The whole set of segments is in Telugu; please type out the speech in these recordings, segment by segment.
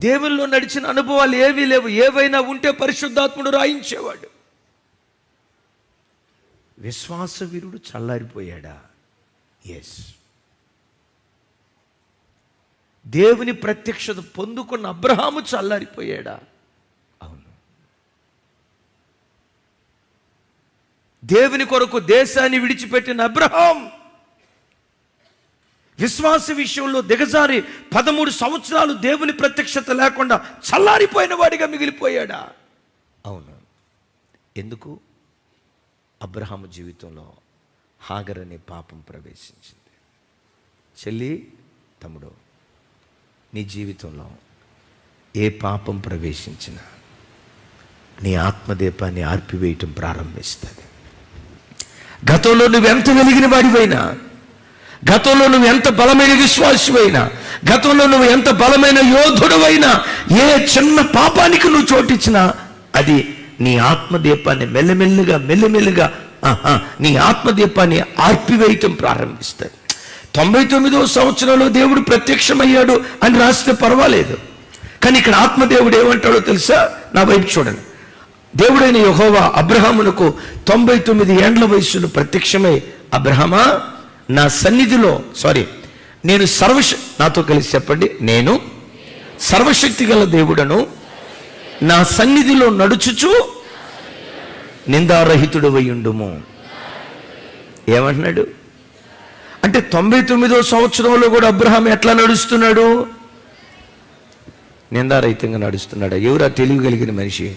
దేవుల్లో నడిచిన అనుభవాలు ఏవీ లేవు. ఏవైనా ఉంటే పరిశుద్ధాత్ముడు రాయించేవాడు. విశ్వాస వీరుడు చల్లారిపోయాడా? ఎస్ దేవుని ప్రత్యక్షత పొందుకున్న అబ్రహాము చల్లారిపోయాడా? అవును. దేవుని కొరకు దేశాన్ని విడిచిపెట్టిన అబ్రహాం విశ్వాస విషయంలో దిగజారి పదమూడు సంవత్సరాలు దేవుని ప్రత్యక్షత లేకుండా చల్లారిపోయిన వాడిగా మిగిలిపోయాడా? అవును. ఎందుకు? అబ్రహాము జీవితంలో హాగర్ అనే పాపం ప్రవేశించింది. చెల్లి తమ్ముడు నీ జీవితంలో ఏ పాపం ప్రవేశించినా నీ ఆత్మదీపాన్ని ఆర్పివేయటం ప్రారంభిస్తుంది. గతంలో నువ్వెంత వెలిగిన వాడివైనా గతంలో నువ్వు ఎంత బలమైన విశ్వాసమైనా గతంలో నువ్వు ఎంత బలమైన యోధుడవైనా ఏ చిన్న పాపానికి నువ్వు చోటిచ్చినా అది నీ ఆత్మదీపాన్ని మెల్లమెల్లిగా మెల్లమెల్లిగా నీ ఆత్మదీపాన్ని ఆర్పివేయటం ప్రారంభిస్తుంది తొంభై తొమ్మిదో సంవత్సరంలో దేవుడు ప్రత్యక్షమయ్యాడు అని రాస్తే పర్వాలేదు. కానీ ఇక్కడ ఆత్మదేవుడు ఏమంటాడో తెలుసా? నా వైపు చూడండి. దేవుడైన యహోవా అబ్రహామునకు తొంభై తొమ్మిది ఏండ్ల వయస్సులో ప్రత్యక్షమై అబ్రహమా నా సన్నిధిలో సారీ నేను సర్వశ నాతో కలిసి చెప్పండి నేను సర్వశక్తి గల దేవుడను నా సన్నిధిలో నడుచుచు నిందారహితుడు వయ్యుండుము ఏమంటున్నాడు? అంటే తొంభై తొమ్మిదో సంవత్సరంలో కూడా అబ్రహాం ఎట్లా నడుస్తున్నాడు? నిందారహితంగా నడుస్తున్నాడు? ఎవరా తెలివి కలిగిన మనిషి?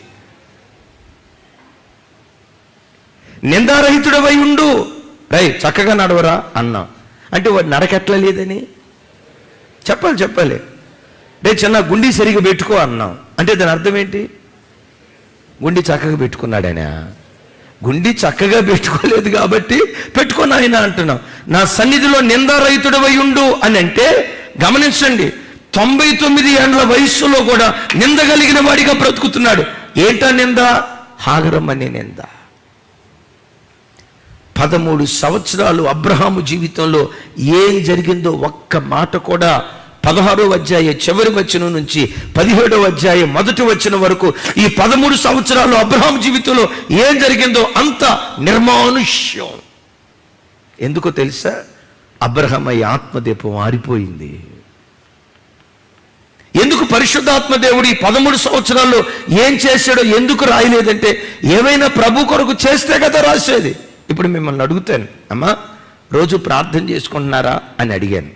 నిందారహితుడవై ఉండు రై చక్కగా నడవరా? అన్నాం. అంటే వాడు నడకెట్లా లేదని? చెప్పాలి చెప్పాలి. రే చిన్న గుండి సరిగా పెట్టుకో అన్నాం. అంటే దాని అర్థం ఏంటి? గుండి చక్కగా పెట్టుకున్నాడైనా గుండి చక్కగా పెట్టుకోలేదు కాబట్టి పెట్టుకొని ఆయన అంటున్నాం నా సన్నిధిలో నిందారహితుడవై ఉండు అని అంటే గమనించండి. తొంభై తొమ్మిది ఏండ్ల వయస్సులో కూడా నిందగలిగిన వాడిగా బ్రతుకుతున్నాడు. ఏంటా నింద? హాగరం అనే నింద. పదమూడు సంవత్సరాలు అబ్రహాము జీవితంలో ఏం జరిగిందో ఒక్క మాట కూడా పదహారో అధ్యాయ చివరి వచనం నుంచి పదిహేడవ అధ్యాయ మొదటి వచ్చిన వరకు ఈ పదమూడు సంవత్సరాలు అబ్రహాం జీవితంలో ఏం జరిగిందో అంత నిర్మానుష్యం. ఎందుకో తెలుసా? అబ్రహం అయ్యి ఆత్మదీపం ఆరిపోయింది ఎందుకు పరిశుద్ధాత్మ దేవుడు ఈ పదమూడు సంవత్సరాల్లో ఏం చేశాడో ఎందుకు రాయలేదంటే ఏమైనా ప్రభు కొరకు చేస్తే కదా రాసేది. ఇప్పుడు మిమ్మల్ని అడుగుతాను అమ్మా రోజు ప్రార్థన చేసుకుంటున్నారా? అని అడిగాను.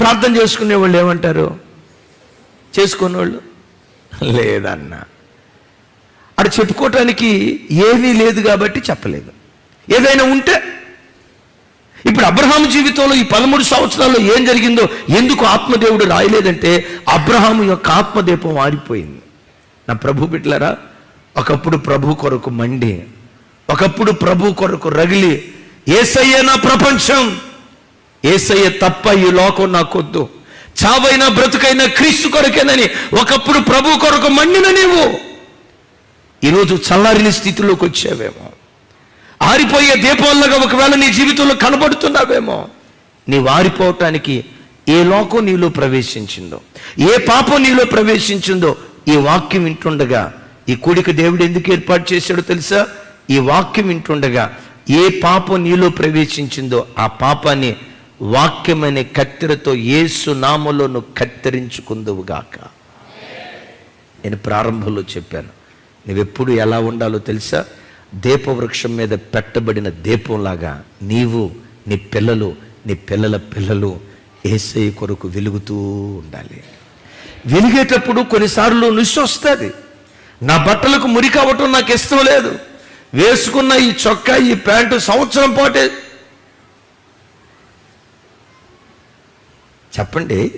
ప్రార్థన చేసుకునే వాళ్ళు ఏమంటారు? చేసుకునేవాళ్ళు? లేదన్నా. అటు చెప్పుకోవటానికి ఏమీ లేదు కాబట్టి చెప్పలేదు. ఏదైనా ఉంటే ఇప్పుడు అబ్రహాం జీవితంలో ఈ పదమూడు సంవత్సరాల్లో ఏం జరిగిందో ఎందుకు ఆత్మదేవుడు రాయలేదంటే అబ్రహాము యొక్క ఆత్మదీపం ఆరిపోయింది నా ప్రభు బిట్లరా ఒకప్పుడు ప్రభు కొరకు మండి ఒకప్పుడు ప్రభు కొరకు రగిలి ఏసయ్య నా ప్రపంచం ఏసయ్య తప్ప ఈ లోకం నాకొద్దు. చావైనా బ్రతుకైనా క్రీస్తు కొరకేనని ఒకప్పుడు ప్రభు కొరకు మండిన నీవు. ఈరోజు చల్లారిన స్థితిలోకి వచ్చావేమో. ఆరిపోయే దీపంలాగా ఒకవేళ నీ జీవితంలో కనబడుతున్నావేమో. నీవు ఆరిపోవటానికి ఏ లోకం నీలో ప్రవేశించిందో ఏ పాపం నీలో ప్రవేశించిందో ఈ వాక్యం వింటుండగా ఈ కూడిక దేవుడు ఎందుకు ఏర్పాటు చేశాడో తెలుసా? ఈ వాక్యం వింటుండగా ఏ పాపం నీలో ప్రవేశించిందో ఆ పాపాన్ని వాక్యం అనే కత్తెరతో ఏసు నామలో నువ్వు కత్తిరించుకుందువుగాక. నేను ప్రారంభంలో చెప్పాను నువ్వెప్పుడు ఎలా ఉండాలో తెలుసా? దీపవృక్షం మీద పెట్టబడిన దీపంలాగా నీవు నీ పిల్లలు నీ పిల్లల పిల్లలు ఏసై కొరకు వెలుగుతూ ఉండాలి. వెలిగేటప్పుడు కొన్నిసార్లు నుసి వస్తుంది నా బట్టలకు మురికి అవ్వటం నాకు ఇష్టం లేదు. వేసుకున్న ఈ చొక్కా ఈ ప్యాంటు సంవత్సరం పాటే. చెప్పండి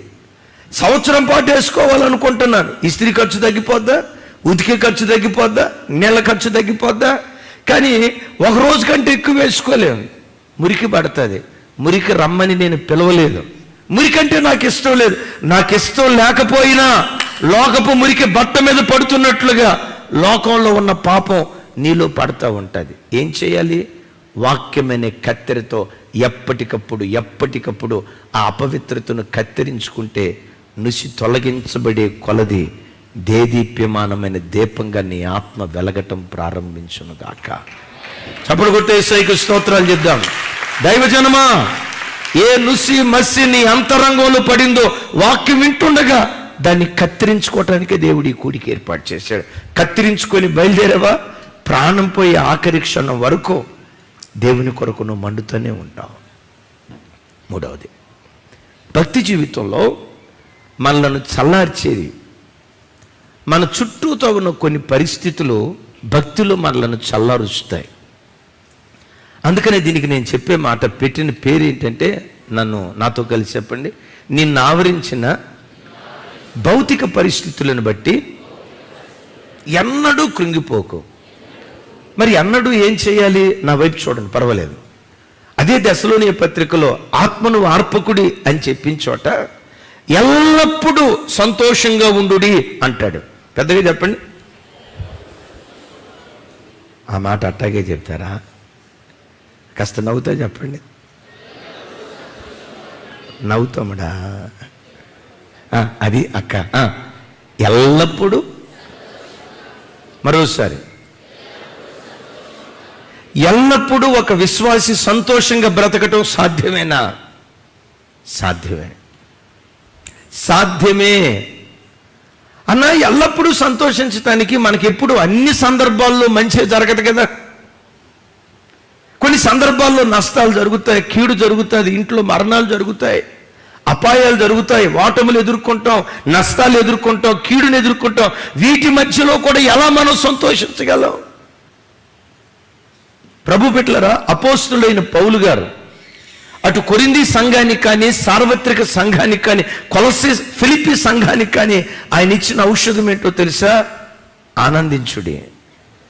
సంవత్సరం పాటు వేసుకోవాలనుకుంటున్నాను ఇస్త్రీ ఖర్చు తగ్గిపోద్దా? ఉతికే ఖర్చు తగ్గిపోద్దా? నీళ్ళ ఖర్చు తగ్గిపోద్దా? కానీ ఒక రోజు కంటే ఎక్కువ వేసుకోలేము మురికి పడుతుంది. మురికి రమ్మని నేను పిలవలేదు. మురికి అంటే నాకు ఇష్టం లేదు. నాకు ఇష్టం లేకపోయినా లోకపు మురికి బట్ట మీద పడుతున్నట్లుగా లోకంలో ఉన్న పాపం నీలో పడతా ఉంటుంది. ఏం చేయాలి? వాక్యమనే కత్తెరతో ఎప్పటికప్పుడు ఎప్పటికప్పుడు ఆ అపవిత్రతను కత్తిరించుకుంటే నుసి తొలగించబడే కొలది దేదీప్యమానమైన దీపంగా నీ ఆత్మ వెలగటం ప్రారంభించునుగాక చప్పుడు కొట్టే సైకు స్తోత్రాలు చెప్దాం. దైవజనమా ఏ నుసి మసి నీ అంతరంగంలో పడిందో వాక్యం వింటుండగా దాన్ని కత్తిరించుకోవటానికే దేవుడి కూడికి ఏర్పాటు చేశాడు. కత్తిరించుకొని బయలుదేరావా? ప్రాణం పోయే ఆఖరి క్షణం వరకు దేవుని కొరకు నువ్వు మండుతూనే ఉంటావు. మూడవది భక్తి జీవితంలో మనలను చల్లార్చేది మన చుట్టూతో ఉన్న కొన్ని పరిస్థితులు భక్తులు మనలను చల్లారుస్తాయి. అందుకనే దీనికి నేను చెప్పే మాట పెట్టిన పేరు ఏంటంటే నన్ను నాతో కలిసి చెప్పండి నిన్ను ఆవరించిన భౌతిక పరిస్థితులను బట్టి ఎన్నడూ కృంగిపోకు. మరి అన్నడు ఏం చేయాలి? నా వైపు చూడండి పర్వాలేదు. అదే దశలోని పత్రికలో ఆత్మను ఆర్పకుడి అని చెప్పిన చోట ఎల్లప్పుడూ సంతోషంగా ఉండుడి అంటాడు. పెద్దగా చెప్పండి. ఆ మాట అట్టాగే చెప్తారా? కాస్త నవ్వుతా చెప్పండి. నవ్వుతామడా? ఆ, అది అక్క. ఆ, ఎల్లప్పుడూ. మరోసారి. ఎల్లప్పుడూ ఒక విశ్వాసి సంతోషంగా బ్రతకటం సాధ్యమేనా? సాధ్యమే. సాధ్యమే. అన్న ఎల్లప్పుడూ సంతోషించటానికి మనకి ఎప్పుడు అన్ని సందర్భాల్లో మంచి జరగదు కదా. కొన్ని సందర్భాల్లో నష్టాలు జరుగుతాయి కీడు జరుగుతుంది ఇంట్లో మరణాలు జరుగుతాయి అపాయాలు జరుగుతాయి వాటములు ఎదుర్కొంటాం నష్టాలు ఎదుర్కొంటాం కీడుని ఎదుర్కొంటాం. వీటి మధ్యలో కూడా ఎలా మనం సంతోషించగలం? ప్రభు బిడ్డలరా అపోస్తులైన పౌలు గారు అటు కొరింది సంఘానికి కానీ సార్వత్రిక సంఘానికి కానీ కొలసి ఫిలిపి సంఘానికి కానీ ఆయన ఇచ్చిన ఔషధం ఏంటో తెలుసా? ఆనందించుడి.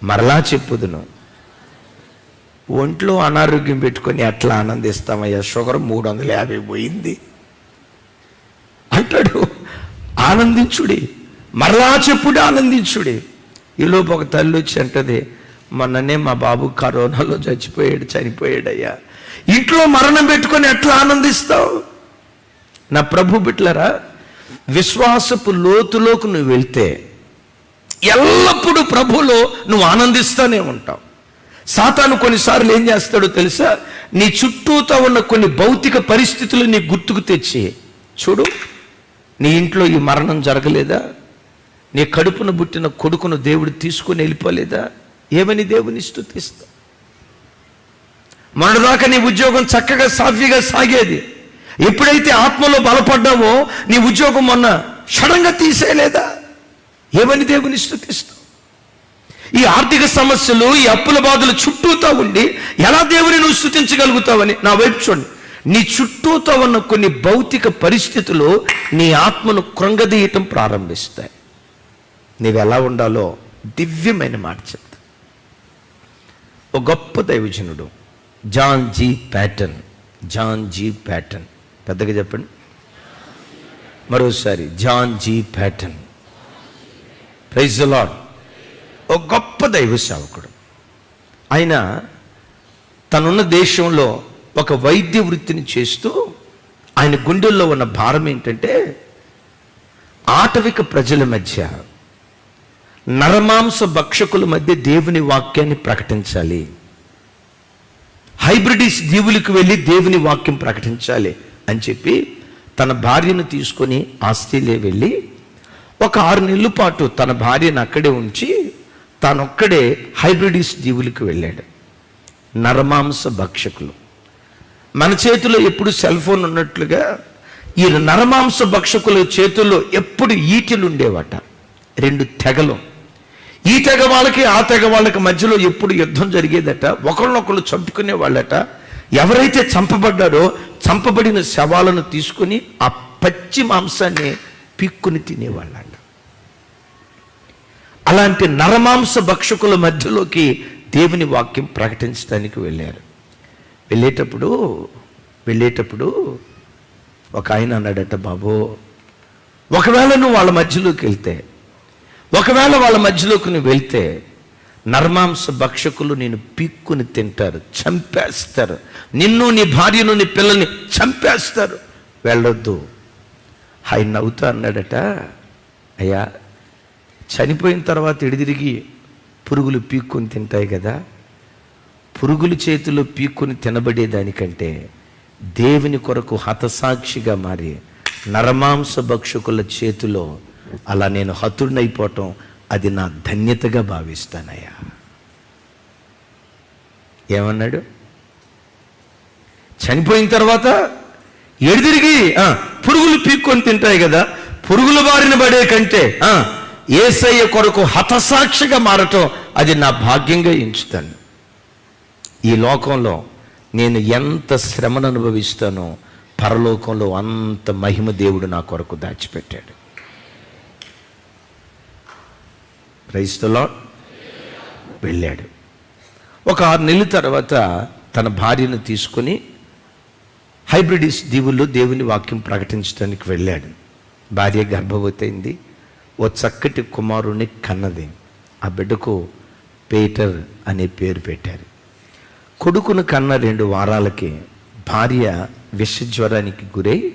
మరలా చెప్పుదును. ఒంట్లో అనారోగ్యం పెట్టుకొని ఎట్లా ఆనందిస్తామయ్యా షుగర్ మూడు వందల యాభై పోయింది. అంటాడు ఆనందించుడి. మరలా చెప్పుడు ఆనందించుడి. ఈలోపు ఒక తల్లి వచ్చి అంటది మొన్ననే మా బాబు కరోనాలో చచ్చిపోయాడు చనిపోయాడయ్యా. ఇంట్లో మరణం పెట్టుకొని ఎట్లా ఆనందిస్తావు? నా ప్రభు బిట్లరా విశ్వాసపు లోతులోకి నువ్వు వెళ్తే ఎల్లప్పుడూ ప్రభులో నువ్వు ఆనందిస్తూనే ఉంటావు. సాతాను కొన్నిసార్లు ఏం చేస్తాడో తెలుసా? నీ చుట్టూతో ఉన్న కొన్ని భౌతిక పరిస్థితులు నీ గుర్తుకు తెచ్చి చూడు నీ ఇంట్లో ఈ మరణం జరగలేదా? నీ కడుపున పుట్టిన కొడుకును దేవుడు తీసుకుని వెళ్ళిపోలేదా? ఏమని దేవుని స్థుతిస్తా మొన్నదాకా నీ ఉద్యోగం చక్కగా సాఫీగా సాగేది. ఎప్పుడైతే ఆత్మలో బలపడ్డావో నీ ఉద్యోగం మొన్న క్షణంగా తీసేయలేదా? ఏమని దేవుని స్థుతిస్తావు ఈ ఆర్థిక సమస్యలు ఈ అప్పుల బాధలు చుట్టూతో ఉండి ఎలా దేవుని నువ్వు స్థుతించగలుగుతావని నా వైపు చూడండి. నీ చుట్టూతో ఉన్న కొన్ని భౌతిక పరిస్థితులు నీ ఆత్మను కృంగదీయటం ప్రారంభిస్తాయి. నీవు ఎలా ఉండాలో దివ్యమైన మాట ఒక గొప్ప దైవజనుడు. John G Paton John G Paton పెద్దగా చెప్పండి. మరోసారి John G Paton praise lord ఒక గొప్ప దైవ సేవకుడు. ఆయన తనున్న దేశంలో ఒక వైద్య వృత్తిని చేస్తూ ఆయన గుండెల్లో ఉన్న భారం ఏంటంటే ఆటవిక ప్రజల మధ్య నరమాంస భక్షకుల మధ్య దేవుని వాక్యాన్ని ప్రకటించాలి. హైబ్రిడిస్ దీవులకు వెళ్ళి దేవుని వాక్యం ప్రకటించాలి అని చెప్పి తన భార్యను తీసుకొని ఆస్ట్రేలియా వెళ్ళి ఒక ఆరు నెలల పాటు తన భార్యను అక్కడే ఉంచి తానొక్కడే హైబ్రిడిస్ దీవులకు వెళ్ళాడు. నరమాంస భక్షకులు. మన చేతిలో ఎప్పుడు సెల్ ఫోన్ ఉన్నట్లుగా ఈ నరమాంస భక్షకుల చేతుల్లో ఎప్పుడు ఈటిలు ఉండేవట. రెండు తెగలు. ఈ తెగ వాళ్ళకి ఆ తెగ వాళ్ళకి మధ్యలో ఎప్పుడు యుద్ధం జరిగేదట? ఒకళ్ళనొకళ్ళు చంపుకునే వాళ్ళట. ఎవరైతే చంపబడ్డారో చంపబడిన శవాలను తీసుకుని ఆ పచ్చి మాంసాన్ని పిక్కుని తినేవాళ్ళంట. అలాంటి నరమాంస భక్షకుల మధ్యలోకి దేవుని వాక్యం ప్రకటించడానికి వెళ్ళారు. వెళ్ళేటప్పుడు వెళ్ళేటప్పుడు ఒక ఆయన అన్నాడట బాబు ఒకవేళ నువ్వు వాళ్ళ మధ్యలోకి వెళ్తే ఒకవేళ వాళ్ళ మధ్యలోకి నువ్వు వెళ్తే నర్మాంస భక్షకులు నేను పీక్కుని తింటారు చంపేస్తారు. నిన్ను నీ భార్యను నీ పిల్లల్ని చంపేస్తారు. వెళ్ళొద్దు. ఆయన నవ్వుతా అన్నాడట అయ్యా చనిపోయిన తర్వాత ఎడిదిరిగి పురుగులు పీక్కుని తింటాయి కదా. పురుగుల చేతిలో పీక్కుని తినబడేదానికంటే దేవుని కొరకు హతసాక్షిగా మారి నరమాంస భక్షకుల చేతిలో అలా నేను హతుడినైపోవటం అది నా ధన్యతగా భావిస్తానయ్యా. ఏమన్నాడు? చనిపోయిన తర్వాత ఎడిదిరిగి పురుగులు పీక్కొని తింటాయి కదా పురుగుల బారిన పడే కంటే ఆ, ఏసయ్య కొరకు హతసాక్షిగా మారటం అది నా భాగ్యంగా ఎంచుతాను. ఈ లోకంలో నేను ఎంత శ్రమను అనుభవిస్తానో పరలోకంలో అంత మహిమ దేవుడు నా కొరకు దాచిపెట్టాడు. క్రైస్తలో వెళ్ళాడు. ఒక ఆరు నెలల తర్వాత తన భార్యను తీసుకొని హైబ్రిడిస్ దీవుల్లో దేవుని వాక్యం ప్రకటించడానికి వెళ్ళాడు. భార్య గర్భవతి అయింది ఓ చక్కటి కుమారుని కన్నది. ఆ బిడ్డకు పేటర్ అనే పేరు పెట్టారు. కొడుకును కన్న రెండు వారాలకి భార్య విషజ్వరానికి గురై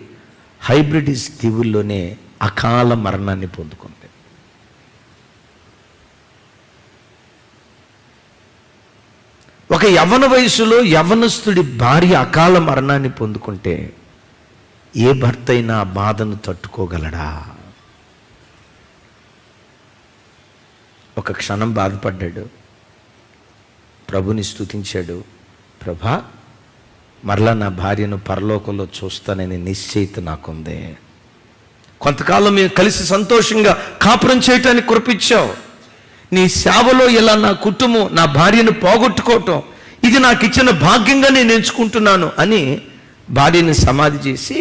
హైబ్రిడిస్ దీవుల్లోనే అకాల మరణాన్ని పొందుకుంది. ఒక యవన వయసులో యవనస్తుడి భార్య అకాల మరణాన్ని పొందుకుంటే ఏ భర్త అయినా బాధను తట్టుకోగలడా? ఒక క్షణం బాధపడ్డాడు. ప్రభుని స్తుతించాడు. ప్రభా మరలా నా భార్యను పరలోకంలో చూస్తానని నిశ్చయిత నాకుంది. కొంతకాలం మేము కలిసి సంతోషంగా కాపురం చేయటానికి కురిపించావు నీ సేవలో ఇలా నా కుటుంబం నా భార్యను పోగొట్టుకోవటం ఇది నాకు ఇచ్చిన భాగ్యంగా నేను ఎంచుకుంటున్నాను అని భార్యని సమాధి చేసి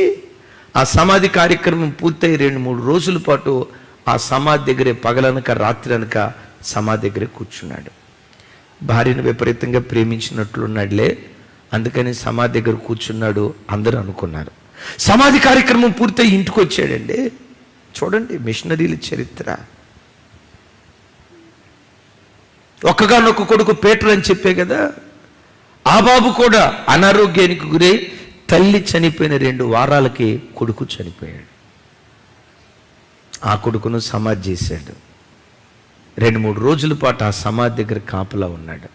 ఆ సమాధి కార్యక్రమం పూర్తయి రెండు మూడు రోజుల పాటు ఆ సమాధి దగ్గరే పగలనక రాత్రి అనక సమాధి దగ్గరే కూర్చున్నాడు. భార్యను విపరీతంగా ప్రేమించినట్లున్నాడులే అందుకని సమాధి దగ్గర కూర్చున్నాడు అందరూ అనుకున్నారు. సమాధి కార్యక్రమం పూర్తయి ఇంటికి వచ్చాడండి చూడండి మిషనరీల చరిత్ర. ఒక్కగానొక్క కొడుకు పేటర్ అని చెప్పే కదా ఆ బాబు కూడా అనారోగ్యానికి గురై తల్లి చనిపోయిన రెండు వారాలకి కొడుకు చనిపోయాడు. ఆ కొడుకును సమాధి చేశాడు. రెండు మూడు రోజుల పాటు ఆ సమాధి దగ్గర కాపలా ఉన్నాడు.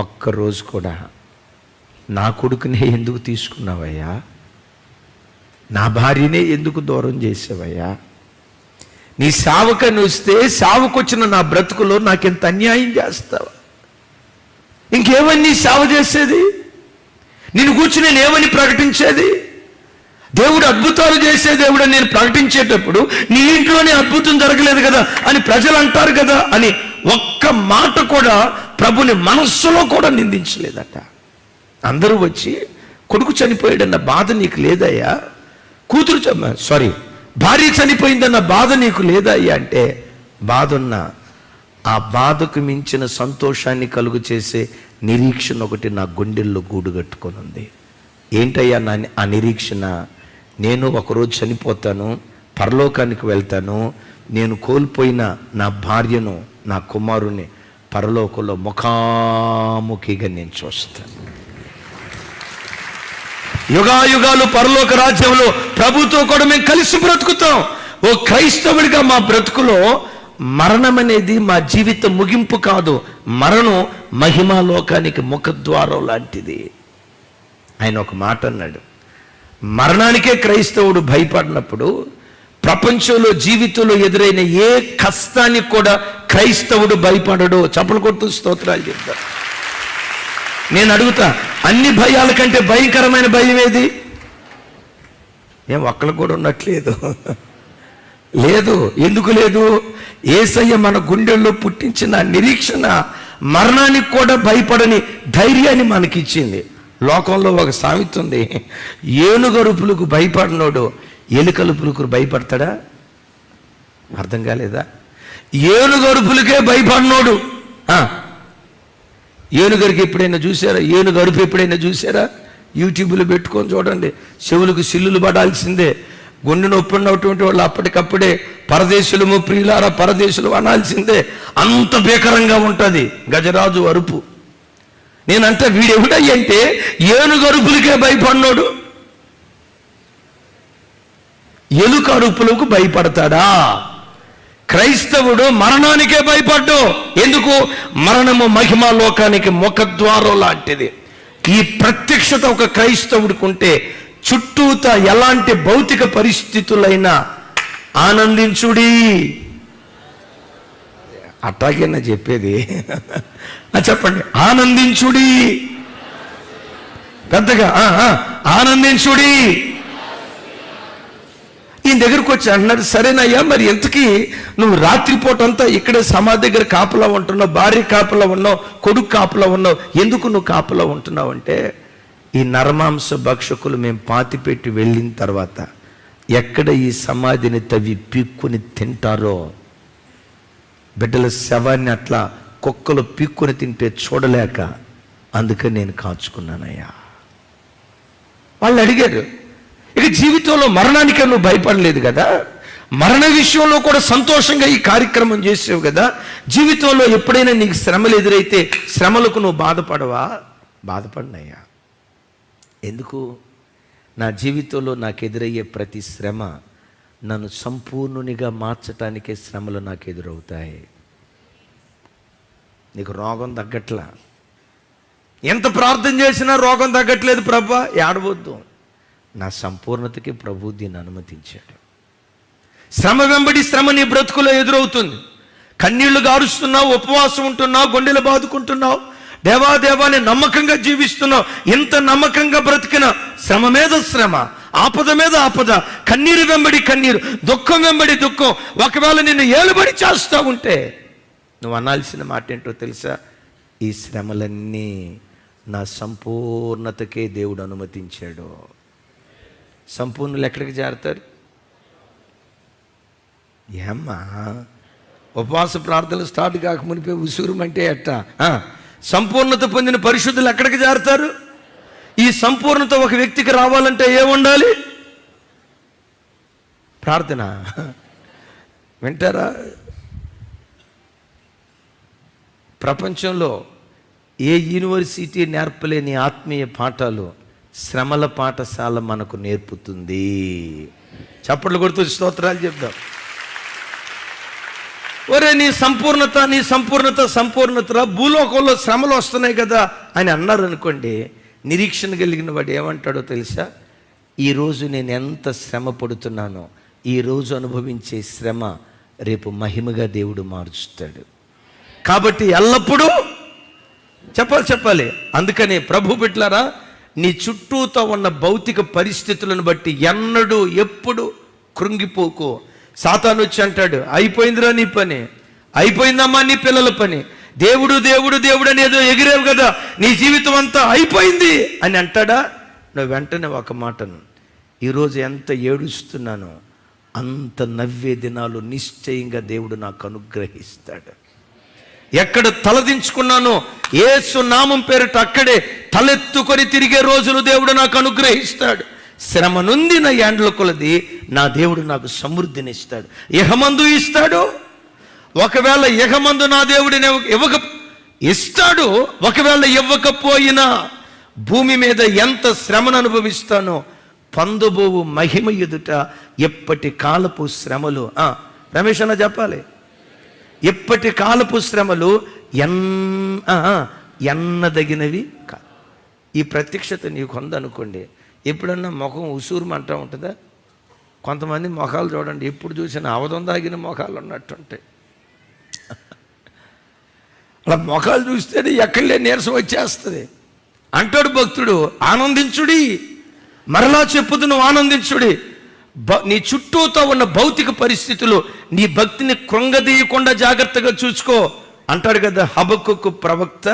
ఒక్క రోజు కూడా నా కొడుకునే ఎందుకు తీసుకున్నావయ్యా? నా భార్యనే ఎందుకు దూరం చేసావయ్యా? నీ సావకని వస్తే సావకొచ్చిన నా బ్రతుకులో నాకెంత అన్యాయం చేస్తావా? ఇంకేమని నీ సేవ చేసేది? నేను కూర్చుని నేను ఏమని ప్రకటించేది? దేవుడు అద్భుతాలు చేసే దేవుడు నేను ప్రకటించేటప్పుడు నీ ఇంట్లోనే అద్భుతం జరగలేదు కదా అని ప్రజలు అంటారు కదా అని ఒక్క మాట కూడా ప్రభుని మనస్సులో కూడా నిందించలేదట. అందరూ వచ్చి కొడుకు చనిపోయాడన్న బాధ నీకు లేదయ్యా? కూతురు చ- సారీ భార్య చనిపోయిందన్న బాధ నీకు లేదయ్యా అంటే? బాధ ఉన్న ఆ బాధకు మించిన సంతోషాన్ని కలుగు చేసే నిరీక్షణ ఒకటి నా గుండెల్లో గూడు కట్టుకొని ఉంది ఏంటయ్యా నా ఆ నిరీక్షణ? నేను ఒకరోజు చనిపోతాను పరలోకానికి వెళ్తాను నేను కోల్పోయిన నా భార్యను నా కుమారుని పరలోకంలో ముఖాముఖిగా నేను చూస్తాను. యుగాయుగాలు పరలోక రాజ్యంలో ప్రభుతో కూడా మేము కలిసి బ్రతుకుతాం. ఓ క్రైస్తవుడిగా మా బ్రతుకులో మరణం అనేది మా జీవిత ముగింపు కాదు. మరణం మహిమా లోకానికి ముఖద్వారం లాంటిది. ఆయన ఒక మాట అన్నాడు. మరణానికే క్రైస్తవుడు భయపడినప్పుడు ప్రపంచంలో జీవితంలో ఎదురైన ఏ కష్టానికి కూడా క్రైస్తవుడు భయపడడు. చప్పలు కొట్టు స్తోత్రాలు చెప్తారు. నేను అడుగుతా అన్ని భయాల కంటే భయంకరమైన భయం ఏది? ఏం ఒక్కళ్ళు కూడా ఉన్నట్లేదు లేదు ఎందుకు లేదు? ఏసయ్య మన గుండెల్లో పుట్టించిన నిరీక్షణ మరణానికి కూడా భయపడని ధైర్యాన్ని మనకిచ్చింది. లోకంలో ఒక సామెత ఉంది ఏనుగరుపులకు భయపడినోడు ఎలుకలుపులకు భయపడతాడా? అర్థం కాలేదా? ఏనుగరుపులకే భయపడినోడు ఏనుగరికి ఎప్పుడైనా చూసారా ఏనుగు అరుపు ఎప్పుడైనా చూసారా యూట్యూబ్లో పెట్టుకొని చూడండి. చెవులకు సిల్లులు పడాల్సిందే. గుండె నొప్పి ఉన్నటువంటి వాళ్ళు అప్పటికప్పుడే పరదేశులము ప్రియులారా పరదేశులు అనాల్సిందే. అంత భీకరంగా ఉంటుంది. గజరాజు అరుపు. నేనంటే వీడెవడయ్యంటే ఏనుగు అరుపులకే భయపడినోడు ఎలుక అరుపులకు భయపడతాడా? క్రైస్తవుడు మరణానికే భయపడ్డు. ఎందుకు? మరణము మహిమ లోకానికి ముఖద్వారం లాంటిది. ఈ ప్రత్యక్షత ఒక క్రైస్తవుడికి ఉంటే చుట్టూత ఎలాంటి భౌతిక పరిస్థితులైనా ఆనందించుడి. అట్టాగేనా చెప్పేది. చెప్పండి. ఆనందించుడి. పెద్దగా ఆ, ఆనందించుడి. ఈయన దగ్గరకు వచ్చి అంటున్నాడు సరేనయ్యా మరి ఎంతకీ నువ్వు రాత్రిపూట అంతా ఇక్కడే సమాధి దగ్గర కాపలా ఉంటున్నావు భార్య కాపలా ఉన్నావు కొడుకు కాపలా ఉన్నావు ఎందుకు నువ్వు కాపలా ఉంటున్నావు? అంటే ఈ నరమాంస భక్షకులు మేము పాతిపెట్టి వెళ్ళిన తర్వాత ఎక్కడ ఈ సమాధిని తవ్వి పీక్కుని తింటారో బిడ్డల శవాన్ని అట్లా కుక్కలు పీక్కుని తింటే చూడలేక అందుకని నేను కాచుకున్నానయ్యా. వాళ్ళు అడిగారు ఇక జీవితంలో మరణానికి నువ్వు భయపడలేదు కదా? మరణ విషయంలో కూడా సంతోషంగా ఈ కార్యక్రమం చేసావు కదా? జీవితంలో ఎప్పుడైనా నీకు శ్రమలు ఎదురైతే శ్రమలకు నువ్వు బాధపడవా? బాధపడినయ్యా. ఎందుకు? నా జీవితంలో నాకు ఎదురయ్యే ప్రతి శ్రమ నన్ను సంపూర్ణునిగా మార్చటానికే శ్రమలు నాకు ఎదురవుతాయి. నీకు రోగం తగ్గట్లా. ఎంత ప్రార్థన చేసినా రోగం తగ్గట్లేదు ప్రభా. ఏడవద్దు. నా సంపూర్ణతకి ప్రభు దీన్ని అనుమతించాడు. శ్రమ వెంబడి శ్రమ నీ బ్రతుకులో ఎదురవుతుంది. కన్నీళ్ళు గారుస్తున్నావు ఉపవాసం ఉంటున్నావు గుండెలు బాదుకుంటున్నావు దేవాదేవాన్ని నమ్మకంగా జీవిస్తున్నావు ఇంత నమ్మకంగా బ్రతికిన శ్రమ మీద శ్రమ ఆపద మీద ఆపద కన్నీరు వెంబడి కన్నీరు దుఃఖం వెంబడి దుఃఖం ఒకవేళ నిన్ను ఏలుబడి చేస్తూ ఉంటే నువ్వు అనాల్సిన మాట ఏంటో తెలుసా? ఈ శ్రమలన్నీ నా సంపూర్ణతకే దేవుడు అనుమతించాడు. సంపూర్ణులు ఎక్కడికి చేరతారు ఏమ్మా? ఉపవాస ప్రార్థనలు స్టార్ట్ కాక మునిపే అంటే ఎట్ట? సంపూర్ణత పొందిన పరిశుద్ధులు ఎక్కడికి జారుతారు? ఈ సంపూర్ణత ఒక వ్యక్తికి రావాలంటే ఏముండాలి? ప్రార్థన. వింటారా? ప్రపంచంలో ఏ యూనివర్సిటీ నేర్పలేని ఆత్మీయ పాఠాలు శ్రమల పాఠశాల మనకు నేర్పుతుంది. చప్పట్లు కొడుతూ స్తోత్రాలు చెప్దాం. ఒరే నీ సంపూర్ణత నీ సంపూర్ణత సంపూర్ణత భూలోకంలో శ్రమలు వస్తున్నాయి కదా అని అన్నారు అనుకోండి నిరీక్షణ కలిగిన వాడు ఏమంటాడో తెలుసా? ఈరోజు నేను ఎంత శ్రమ పడుతున్నానో ఈరోజు అనుభవించే శ్రమ రేపు మహిమగా దేవుడు మార్చుతాడు కాబట్టి ఎల్లప్పుడూ చెప్పాలి చెప్పాలి. అందుకని ప్రభు బిడ్లారా నీ చుట్టూతో ఉన్న భౌతిక పరిస్థితులను బట్టి ఎన్నడూ ఎప్పుడు కృంగిపోకు. సాతాను వచ్చి అంటాడు అయిపోయిందిరా నీ పని అయిపోయిందమ్మా నీ పిల్లల పని. దేవుడు దేవుడు దేవుడు అని ఏదో ఎగిరేవు కదా నీ జీవితం అంతా అయిపోయింది. అని అంటాడా? నువ్వు వెంటనే ఒక మాటను ఈరోజు ఎంత ఏడుస్తున్నానో అంత నవ్వే దినాలు నిశ్చయంగా దేవుడు నాకు అనుగ్రహిస్తాడు. ఎక్కడ తలదించుకున్నానో ఏసు నామం పేరిట అక్కడే తలెత్తుకొని తిరిగే రోజులు దేవుడు నాకు అనుగ్రహిస్తాడు. శ్రమ నా యాండ్ల కొలది నా దేవుడు నాకు సమృద్ధిని ఇస్తాడు ఇహమందు ఇస్తాడు. ఒకవేళ ఇహమందు నా దేవుడిని ఇవ్వక ఇస్తాడు. ఒకవేళ ఇవ్వకపోయినా భూమి మీద ఎంత శ్రమను అనుభవిస్తానో పందుబోవు మహిమ ఎదుట ఎప్పటి కాలపు శ్రమలు రమేష్ అన్న చెప్పాలి. ఎప్పటి కాలపు శ్రమలు ఎన్ ఆ, ఎన్నదగినవి కాదు. ఈ ప్రత్యక్షత నీకు ఉందనుకోండి ఎప్పుడన్నా ముఖం ఉసూరుమంటా ఉంటుందా? కొంతమంది ముఖాలు చూడండి ఎప్పుడు చూసినా అవధం దాగిన ముఖాలు ఉన్నట్టుంటాయి. అలా ముఖాలు చూస్తేనే ఎక్కడలే నీరసం వచ్చేస్తుంది. అంటాడు భక్తుడు ఆనందించుడి మరలా చెప్పుదు నువ్వు ఆనందించుడి. బ- నీ చుట్టూతో ఉన్న భౌతిక పరిస్థితులు నీ భక్తిని కృంగదీయకుండా జాగ్రత్తగా చూసుకో. అంటాడు కదా హబక్కు ప్రవక్త.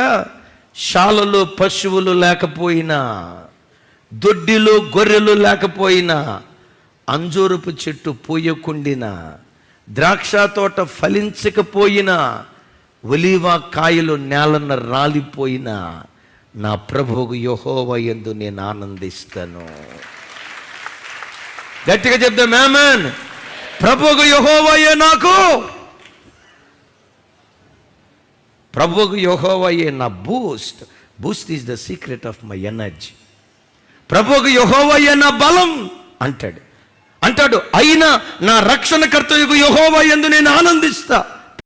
శాలలో పశువులు లేకపోయినా దొడ్డిలో గొర్రెలు లేకపోయినా అంజూరపు చెట్టు పూయకుండినా ద్రాక్ష తోట ఫలించకపోయినా ఒలీవా కాయలు నేలన రాలిపోయినా నా ప్రభువుకు యహోవ ఎందు నేను ఆనందిస్తాను. గట్టిగా చెప్తా మేమన్ ప్రభువుకు యహోవయ్యే నాకు ప్రభువుకు యహోవయ్యే నా boost boost is the secret of my energy ప్రభువుకు యహోవయ్యే నా బలం అంటాడు. అంటాడు అయినా నా రక్షణకర్త యొక్క యహోవా ఎందు నేను ఆనందిస్తా.